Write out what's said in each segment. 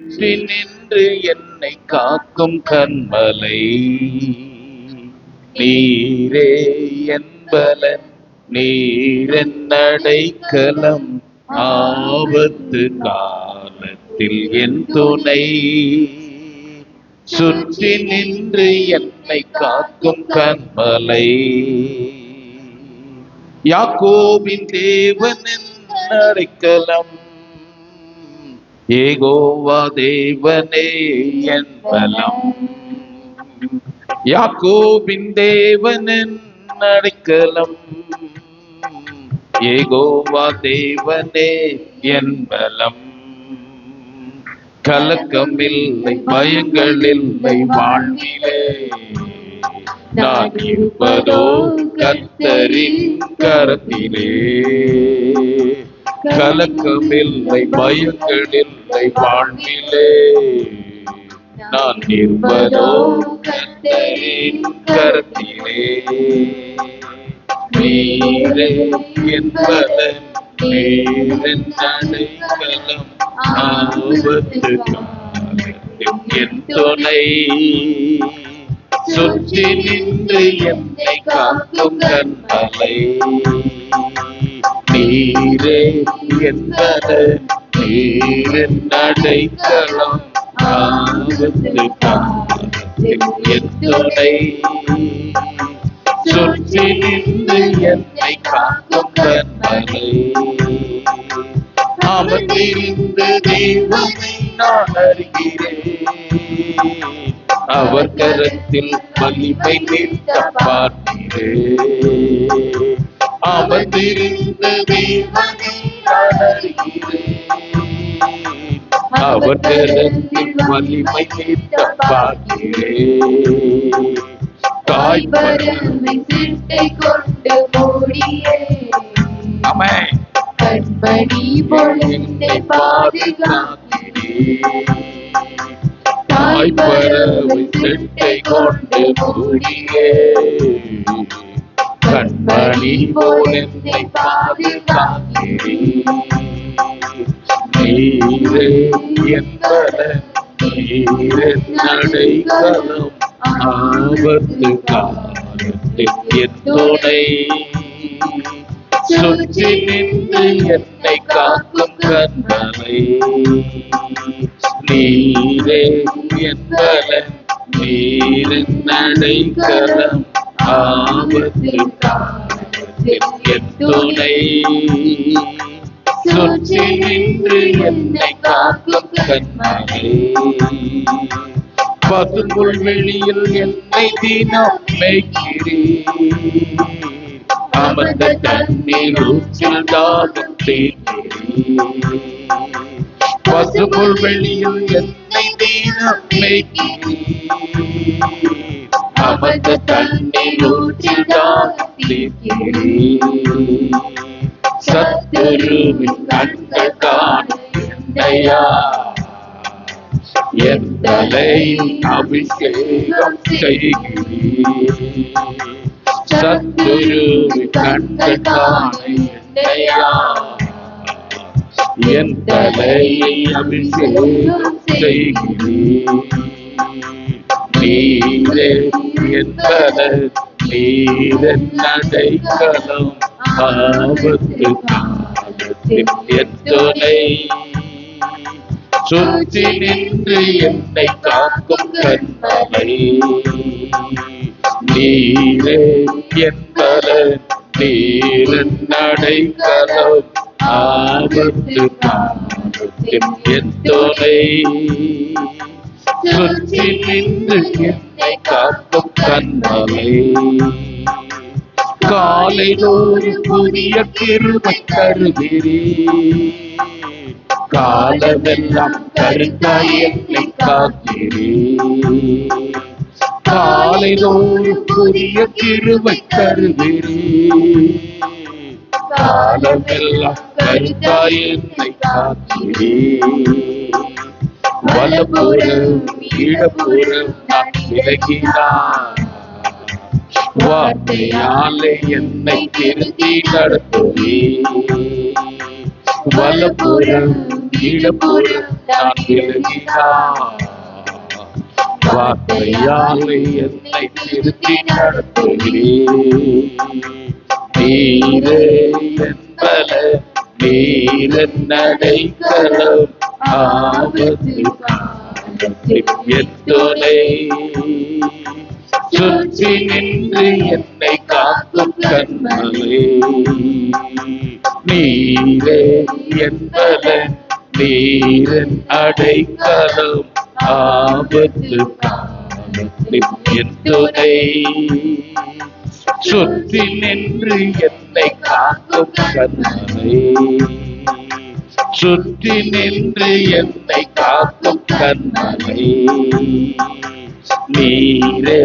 சுற்றி நின்று என்னை காக்கும் கண்மலை. நீரே என்பலன் நீரென் அடைக்கலம். ஆபத்து காலத்தில் என் துணை. சுற்றி நின்று என்னை காக்கும் கண்மலை. யாக்கோபின் தேவனின் அடைக்கலம். ஏகோவா தேவனே என் பலம். யாக்கோபின் தேவனன் அடைக்கலம். ஏகோவா தேவனே என் பலம். கலக்கம் இல்லை பயங்கள் இல்லை வாழ்விலே. நான் இருப்பதோ கத்தரின் கரத்திலே. கலக்கமில்லை பயங்களில்லை வாழ்விலே. நான் இருப்பதோ கத்தரின் கரத்திலே. நீரே என்பதன் நீரின் அடைக்கலம். ஆபத்து என் துணை. சுற்றி நின்று என்னை காக்கும் கண்மலை. நீரே என்பது நீரின் அடைக்கலம். ஆபத்து சுற்றி நின்று என்னை காக்கும் கண்மலை அமர்ந்திருந்து தெய்வமை நான் அறிகிறேன். அவர் கரத்தில் வலிமை நிற்க பார்க்கிறேன். நான் அறிகிறேன் அவர் கரத்தில் வலிமை நிற்க பார்க்கிறேன் தாய் வறுமை சிட்டை கொண்டு மூடியே. அமை கண்மணி பொழுந்தை பாதுகாக்கிறேன் தாய் பறவை செட்டை கொண்டு மூடியே. கண்மணி போல் என்னை பாதுகாக்கிறீர் நீரே என்பத நீரின் நடைகளும் ஆபத்து காலத்தில் என் துணை சுற்றி நின்று என்னை காக்கும் கண்மலை நீரே என்பலன் நீரின் நடைக்கலம் ஆபத்து காலத்தில் என் துணை சுற்றி நின்று என்னை காக்கும் கண்மலை பதுங்குள் வெளியில் என்னை தினம் மேய்க்கிறேன் அமர்ந்த தண்ணீர் ஊற்றில் தாகம் பசுபுல் வெளியில் என்னை தினம் மேய்க்கிறேன் அமர்ந்த தண்ணீர் ஊற்றில் சத்துருவின் கண்கள் காணையா எந்தலை அபிஷேகம் செய்கிறீர். சத்துருவின் கண்கள் காணையா என்னையா என் தலையை அபிஷேகம் செய்கிறீர். நீரே என்பத நீரன் நடைக்கலம் ஆபத்து காலத்தில் துணை சுற்றி நின்று என்னை காக்கும் கண்மலை நீரே என்பத நீரன் நடைக்கலம் ஆபத்து காலத்தில் என் துணை சுற்றி நின்று என்னை காக்கும் கண்மலை காலையிலோரு புதிய திருமை தருகிறேன் காலமெல்லாம் கருத்தாய் என்னை காக்கிறே காலையிலோரு புதிய திருமை தருகிறேன் காலமெல்லாம் கருத்தாய் என்னை காக்கிறே வலப்புறம் இடப்புறம் நான் வார்த்தையாலே என்னை திருத்தி நடத்துவே வலப்புறம் இடப்புறம் நான் விலகினார் வார்த்தையாலே என்னை திருத்தி நீரே என்பல வீரன் நடைக்கலம் ஆபத்து சுற்றி நின்று என்னை காக்கும் கண்மலே நீரே என்பல நீரன் அடைக்கலம் ஆபத்து காலத்தில் என் துணை சுற்றி நின்று என்னை காக்கும் கண்மலே சுற்றி நின்று என்னை காக்கும் கண்மலே நீரே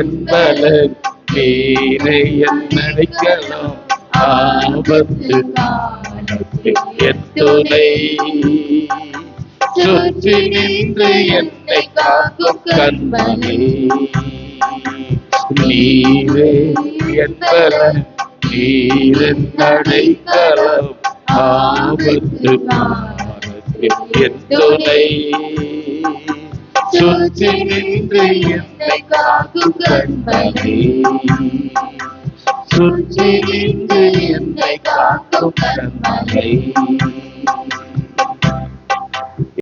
என்பலன் நீரே என்னடைக்கலாம் ஆபத்து எத்துணை சுற்றி நின்று என்னை காக்கும் கண்மலே நீரே என்பலன் நீரன் நடைக்கலாம் ஆபத்து காலத்தில் சுற்றி நின்று என்னை காக்கும் கண்பனே சுற்றி நின்று என்னை காக்கும் கண்மலே